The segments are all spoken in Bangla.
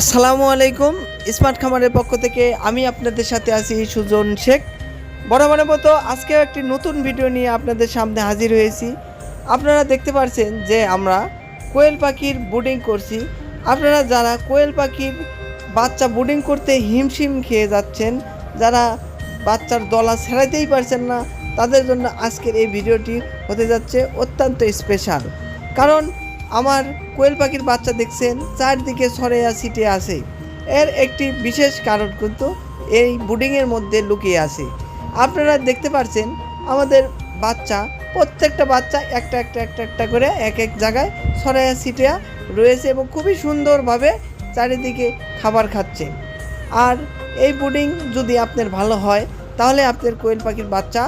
আসসালামু আলাইকুম, স্মার্ট খামারের পক্ষ থেকে আমি আপনাদের সাথে আছি সুজন শেখ। বরাবরের মতো আজকেও একটি নতুন ভিডিও নিয়ে আপনাদের সামনে হাজির হয়েছি। আপনারা দেখতে পাচ্ছেন যে আমরা কোয়েল পাখির বুডিং করছি। আপনারা যারা কোয়েল পাখির বাচ্চা বুডিং করতে হিমশিম খেয়ে যাচ্ছেন, যারা বাচ্চার দলা ছেড়াইতেই পারছেন না, তাদের জন্য আজকের এই ভিডিওটি হতে যাচ্ছে অত্যন্ত স্পেশাল। কারণ আমার কোয়েল পাখির বাচ্চা দেখছেন, চারদিকে সরেয়া সিটে আছে। এর একটি বিশেষ কারণ কিন্তু এই বুডিংয়ের মধ্যে লুকিয়ে আছে। আপনারা দেখতে পাচ্ছেন আমাদের বাচ্চা, প্রত্যেকটা বাচ্চা একটা একটা একটা একটা করে এক এক জায়গায় সরাইয়া সিটিয়া রয়েছে এবং খুবই সুন্দরভাবে চারিদিকে খাবার খাচ্ছে। আর এই বুডিং যদি আপনার ভালো হয়, তাহলে আপনার কোয়েল পাখির বাচ্চা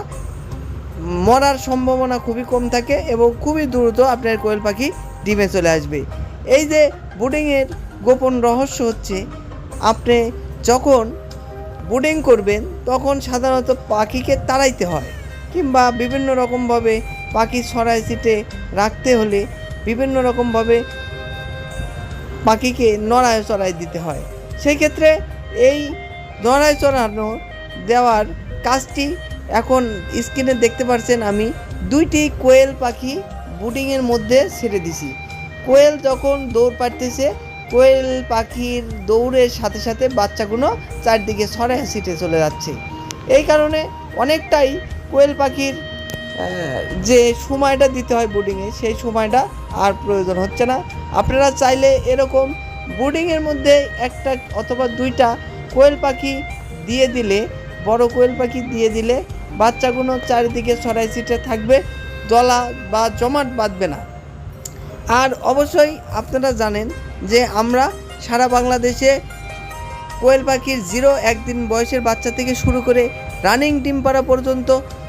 মরার সম্ভাবনা খুবই কম থাকে এবং খুবই দ্রুত আপনার কোয়েল পাখি ডিমে চলে আসবে। এই যে বুডিংয়ের গোপন রহস্য হচ্ছে, আপনি যখন বুডিং করবেন, তখন সাধারণত পাখিকে তাড়াইতে হয় কিংবা বিভিন্ন রকমভাবে পাখি ছড়াই ছিটে রাখতে হলে বিভিন্ন রকমভাবে পাখিকে নড়ায় চড়াই দিতে হয়। সেই ক্ষেত্রে এই নড়ায় চড়ানো দেওয়ার কাজটি এখন স্ক্রিনে দেখতে পাচ্ছেন আমি। দুইটি কোয়েল পাখি বুডিংয়ের মধ্যে ছেড়ে দিছি। কোয়েল যখন দৌড় পাড়তেছে, কোয়েল পাখির দৌড়ের সাথে সাথে বাচ্চাগুলো চারদিকে ছড়ায় সিটে চলে যাচ্ছে। এই কারণে অনেকটাই কোয়েল পাখির যে সময়টা দিতে হয় বোর্ডিংয়ে সেই সময়টা আর প্রয়োজন হচ্ছে না। আপনারা চাইলে এরকম বোর্ডিংয়ের মধ্যে একটা অথবা দুইটা কোয়েল পাখি দিয়ে দিলে, বড় কোয়েল পাখি দিয়ে দিলে বাচ্চাগুলো চারিদিকে সরাই ছিটে থাকবে। দলা বা জমাট বাঁধবে না। আর অবশ্যই আপনারা জানেন যে আমরা সারা বাংলাদেশে কোয়েল পাখির জিরো একদিন বয়সের বাচ্চা থেকে শুরু করে রানিং ডিম পাড়া পর্যন্ত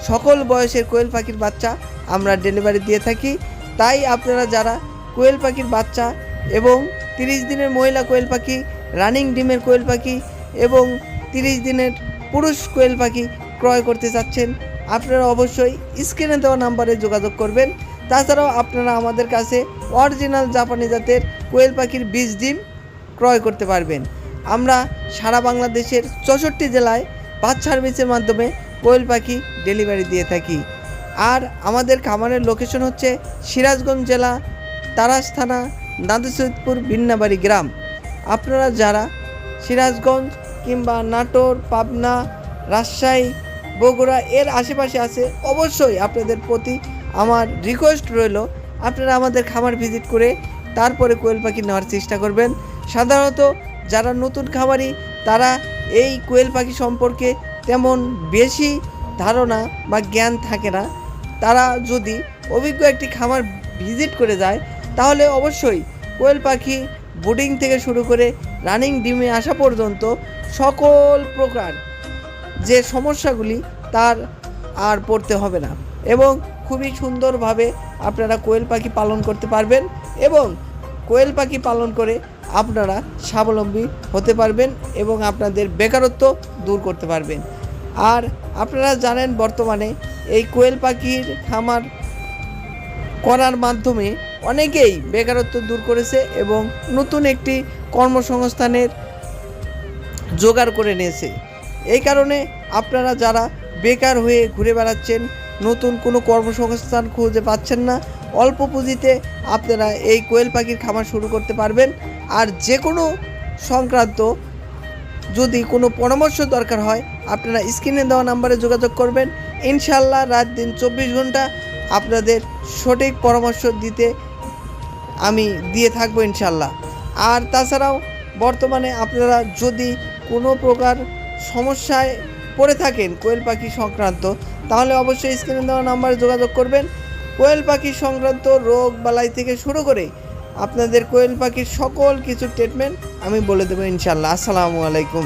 সকল বয়সের কোয়েল পাখির বাচ্চা আমরা ডেলিভারি দিয়ে থাকি। তাই আপনারা যারা কোয়েল পাখির বাচ্চা এবং তিরিশ দিনের মহিলা কোয়েল পাখি, রানিং ডিমের কোয়েল পাখি এবং তিরিশ দিনের পুরুষ কোয়েল পাখি ক্রয় করতে চাচ্ছেন আপনারা অবশ্যই স্ক্রিনে দেওয়া নাম্বারে যোগাযোগ করবেন। তাছাড়াও আপনারা আমাদের কাছে অরিজিনাল জাপানি জাতের কোয়েল পাখির বীজ ডিম ক্রয় করতে পারবেন। আমরা সারা বাংলাদেশের চৌষট্টি জেলায় বাস সার্ভিসের মাধ্যমে কোয়েল পাখি ডেলিভারি দিয়ে থাকি। আর আমাদের খামারের লোকেশন হচ্ছে সিরাজগঞ্জ জেলা, তারাস থানা নাদুসৈদপুর বিন্নাবাড়ি গ্রাম। আপনারা যারা সিরাজগঞ্জ কিংবা নাটোর, পাবনা, রাজশাহী বগুড়া এর আশেপাশে আছে, অবশ্যই আপনাদের প্রতি আমার রিকোয়েস্ট রইল। আপনারা আমাদের খামার ভিজিট করে তারপরে কোয়েল পাখি নেওয়ার চেষ্টা করবেন। সাধারণত যারা নতুন খামারি, তারা এই কোয়েল পাখি সম্পর্কে তেমন বেশি ধারণা বা জ্ঞান থাকে না। তারা যদি অভিজ্ঞ একটি খামার ভিজিট করে যায়, তাহলে অবশ্যই কোয়েল পাখি বোর্ডিং থেকে শুরু করে রানিং ডিমে আসা পর্যন্ত সকল প্রকার যে সমস্যাগুলি তার আর পড়তে হবে না। এবং খুবই সুন্দরভাবে আপনারা কোয়েল পাখি পালন করতে পারবেন এবং কোয়েল পাখি পালন করে আপনারা স্বাবলম্বী হতে পারবেন এবং আপনাদের বেকারত্ব দূর করতে পারবেন। আর আপনারা জানেন বর্তমানে এই কোয়েল পাখির খামার করার মাধ্যমে অনেকেই বেকারত্ব দূর করেছে এবং নতুন একটি কর্মসংস্থানের জোগাড় করে নিয়েছে। এই কারণে আপনারা যারা বেকার হয়ে ঘুরে বেড়াচ্ছেন, নতুন কোনো কর্মসংস্থান খুঁজে পাচ্ছেন না, অল্প পুঁজিতে আপনারা এই কোয়েল পাখির খামার শুরু করতে পারবেন। আর যে কোনো সংক্রান্ত যদি কোনো পরামর্শ দরকার হয়, আপনারা স্ক্রিনে দেওয়া নাম্বারে যোগাযোগ করবেন। ইনশাল্লাহ রাত দিন চব্বিশ ঘণ্টা আপনাদের সঠিক পরামর্শ দিতে আমি দিয়ে থাকব ইনশাল্লাহ আর তাছাড়াও বর্তমানে আপনারা যদি কোনো প্রকার সমস্যায় পড়ে থাকেন কোয়েল পাখি সংক্রান্ত, তাহলে অবশ্যই স্ক্রিনে দেওয়া নাম্বারে যোগাযোগ করবেন। কোয়েল পাখি সংক্রান্ত রোগ বালাই থেকে শুরু করে আপনাদের কোয়েল পাখির সকল কিছু ট্রিটমেন্ট আমি বলে দেবো ইনশাল্লাহ আসসালামু আলাইকুম।